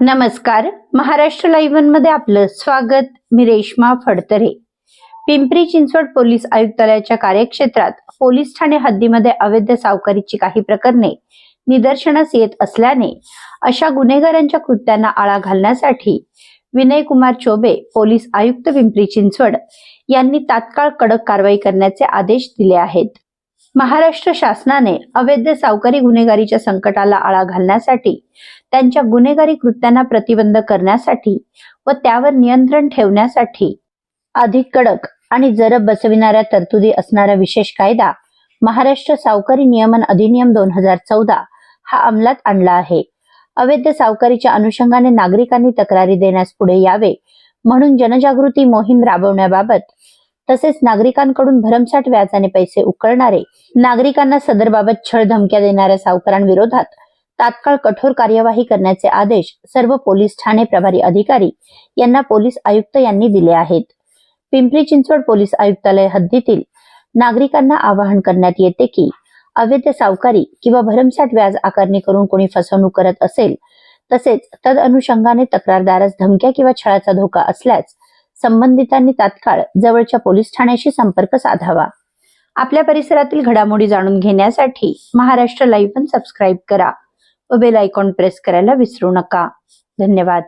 नमस्कार. महाराष्ट्र लाईव्हमध्ये आपलं स्वागत. मी रेश्मा फडतरे. पिंपरी चिंचवड पोलीस आयुक्तालयाच्या कार्यक्षेत्रात पोलीस ठाणे हद्दीमध्ये अवैध सावकारीची काही प्रकरणे निदर्शनास येत असल्याने अशा गुन्हेगारांच्या कृत्यांना आळा घालण्यासाठी विनय कुमार चोबे पोलीस आयुक्त पिंपरी चिंचवड यांनी तात्काळ कडक कारवाई करण्याचे आदेश दिले आहेत. महाराष्ट्र शासनाने अवैध सावकारी गुन्हेगारीच्या संकटाला आळा घालण्यासाठी त्यांच्या गुन्हेगारी कृत्यांना प्रतिबंध करण्यासाठी व त्यावर नियंत्रण ठेवण्यासाठी अधिक कडक आणि जरब बसविणाऱ्या तरतुदी असणारा विशेष कायदा महाराष्ट्र सावकारी नियमन अधिनियम दोन हजार चौदा हा अंमलात आणला आहे. अवैध सावकारीच्या अनुषंगाने नागरिकांनी तक्रारी देण्यास पुढे यावे म्हणून जनजागृती मोहीम राबवण्याबाबत तसेच नागरिकांकडून भरमसाठ व्याजाने पैसे उकळणारे नागरिकांना सदरबाबत छळ धमक्या देणाऱ्या सावकारांविरोधात तात्काळ कठोर कार्यवाही करण्याचे आदेश सर्व पोलीस ठाणे प्रभारी अधिकारी यांना पोलीस आयुक्त यांनी दिले आहेत. पिंपरी चिंचवड पोलीस आयुक्तालय हद्दीतील नागरिकांना आवाहन करण्यात येते की अवैध सावकारी किंवा भरमसाठ व्याज आकारणी करून कोणी फसवणूक करत असेल तसेच तद अनुषंगाने तक्रारदारास धमक्या किंवा छळाचा धोका असल्यास संबंधितांनी तात्काळ जवळच्या पोलीस ठाण्याशी संपर्क साधावा. आपल्या परिसरातील घडामोडी जाणून घेण्यासाठी महाराष्ट्र लाईव्ह पण सबस्क्राईब करा व बेल आयकॉन प्रेस करायला विसरू नका. धन्यवाद.